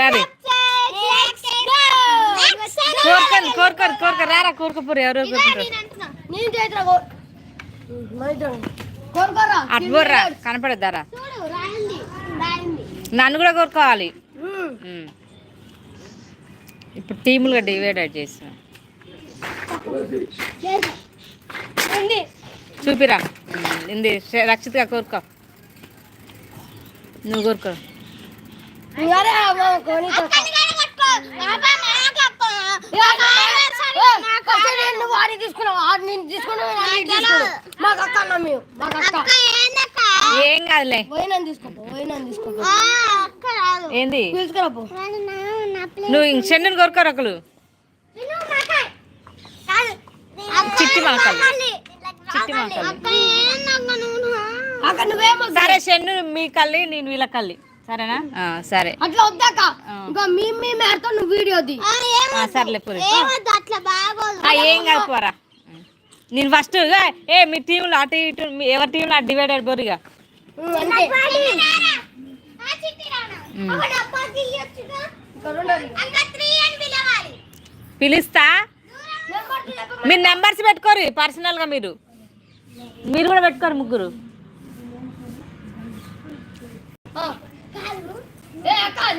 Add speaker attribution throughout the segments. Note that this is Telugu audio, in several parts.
Speaker 1: రారు
Speaker 2: కోరుకోరు కోరుకోరు
Speaker 1: రారా ఎవరో కనపడద్దారా? నన్ను కూడా కోరుకోవాలి. ఇప్పుడు టీములుగా డివైడ్ చేసిన. చూపిరా. ఇంది రక్షిత్గా కోరుకో. నువ్వు కోరుకో. ఏం కాదులే. ఏంది? నువ్వు ఇంక చెన్నుని కోరుకోరు ఒకరు. చిట్టి. చిట్టి సరే చెన్ను మీ కల్లి నేను వీళ్ళ కల్లి. సరేనా? ఆ, సరే.
Speaker 2: అట్లా వద్దాక
Speaker 1: ఆ.
Speaker 2: ఇంకా మీ మేరతో నువ్వు
Speaker 1: సర్లే పూరి
Speaker 3: అట్లా బాగోదు.
Speaker 1: ఏం కాదు పోరా. నేను ఫస్ట్ ఏ మీ టీంలో అటు ఇటు మీ ఎవరి టీంలో అటు
Speaker 3: అని పిలవాలి.
Speaker 1: పిలుస్తా. మీరు నెంబర్స్ పెట్టుకోరు పర్సనల్గా మీరు. మీరు కూడా పెట్టుకోరు ముగ్గురు.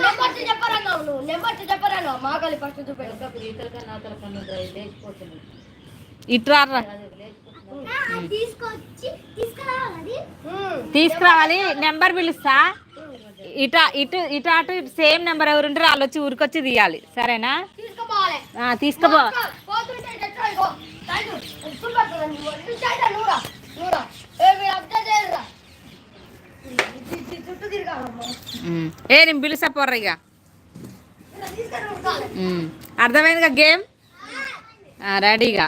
Speaker 2: నెంబర్ చెప్పరా నువ్వు నెంబర్ చెప్పరా నువ్వు మాకాలి ఫస్ట్ చూపెట్టు.
Speaker 3: తీసుకురావాలి
Speaker 1: నెంబర్ పిలుస్తా. ఇట ఇటు ఇటు అటు సేమ్ నెంబర్ ఎవరు ఉంటారో వాళ్ళు వచ్చి ఊరికొచ్చి తీయాలి. సరేనా? తీసుకుపో.
Speaker 2: ఏ
Speaker 1: నేను పిలుస్తా పోర్ర ఇక. అర్థమైందిగా గేమ్? రెడీగా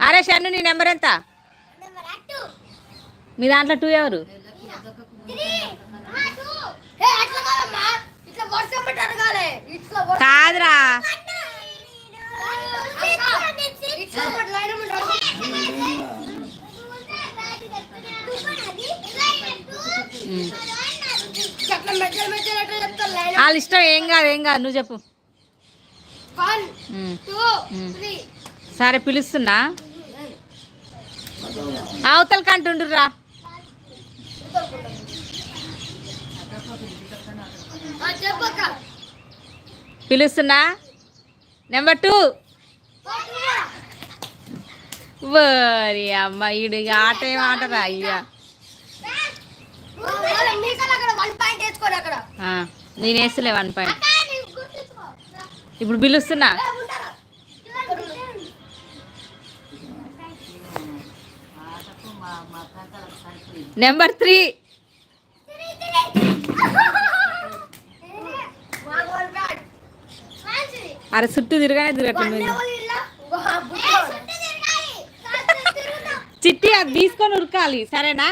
Speaker 1: అరే షన్ను నీ నెంబర్ ఎంత? మీ దాంట్లో టూ ఎవరు?
Speaker 3: కాదురా ఆ, టూ
Speaker 2: ఏ, అట్లా కాదమ్మా. ఇట్లా వర్షం పెట్టి అడగాలి. ఇట్లా వర్షం-
Speaker 1: కాదురా
Speaker 2: అక్క, ఇట్లా ఒకటి లైన్ మీద అడగాలి.
Speaker 1: ఉమ్.
Speaker 2: అట్లా మెచ్చలు మెచ్చలు ఎట్లా చెప్తారు లైన్
Speaker 1: వాళ్ళ ఇష్టం ఏం కాదు ఏం కాదు నువ్వు చెప్పు. సరే పిలుస్తున్నా. అవతలకి అంటుండ్రురా పిలుస్తున్నా. నెంబర్ టూ వరి అమ్మ ఈడు ఇక ఆట ఏం ఆటరా అయ్యా
Speaker 2: మీకల్ అక్కడ వన్ పాయింట్ వేసుకోరు అక్కడ
Speaker 1: ఆ, నేను వేస్తలే వన్ పాయింట్ ఇప్పుడు పిలుస్తున్నా? Number three. అరే చుట్టూ తిరగానే
Speaker 2: బుట్టలో.
Speaker 1: చిట్టి అది తీసుకొని ఉరకాలి సరేనా?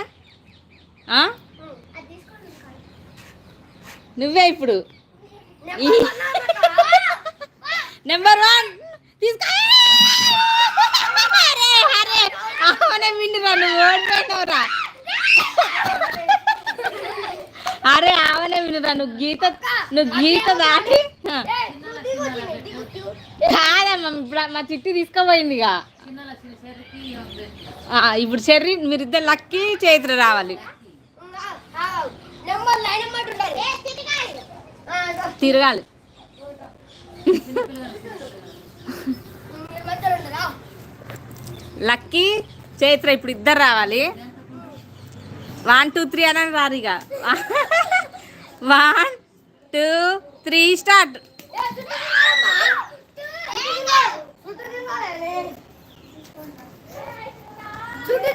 Speaker 1: నువ్వే ఇప్పుడు.
Speaker 2: నెంబర్ వన్
Speaker 1: తీసుకో. అవునే విండురా నువ్వు ఓడిపోయినవురా అరే ఆవనే వినురా నువ్వు గీత నువ్వు గీత దాటి. కాదమ్మా ఇప్పుడు మా చిట్టి తీసుకుపోయింది ఇప్పుడు చెర్రి మీరిద్దరు లక్కీ చేతులు రావాలి. తిరగాలి. లక్కీ చైత్ర ఇప్పుడు ఇద్దరు రావాలి. వన్ టూ త్రీ అని రారు ఇక. One two three start.
Speaker 2: ఏ, చుట్టూ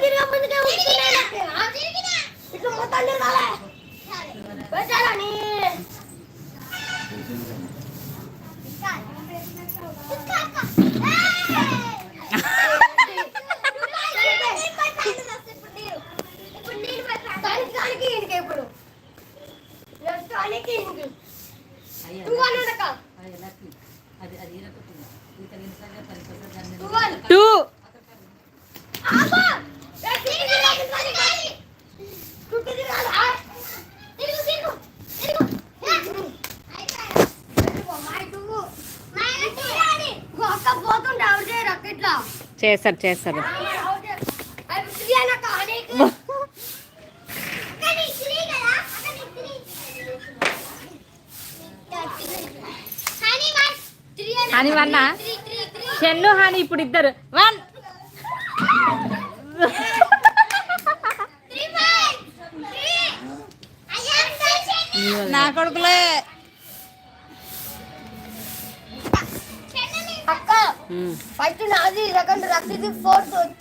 Speaker 2: టూ వన్ ఉండక టూ వన్
Speaker 1: టూ
Speaker 2: ఆపా ఏ, తిరిగి తిరగాలి, తిరగాలి. చుట్టూ తిరగాలి ఆ. తిరుగు తిరుగు తిరుగు
Speaker 1: చేస్తారు చేస్తారు
Speaker 2: అవి త్రీ అనక అనేక
Speaker 3: అక్క నీకు త్రీ కదా అక్క నీకు త్రీ హనీ
Speaker 1: వన్నా
Speaker 2: త్రీ త్రీ త్రీ
Speaker 1: చెన్ను హాని ఇప్పుడు ఇద్దరు. వన్.
Speaker 3: త్రీ ఫైవ్ త్రీ అయ్యా చెల్లి.
Speaker 1: నా కొడుకులే.
Speaker 2: అక్క ఫస్ట్ నాది సెకండ్ రక్తిది ఫోర్త్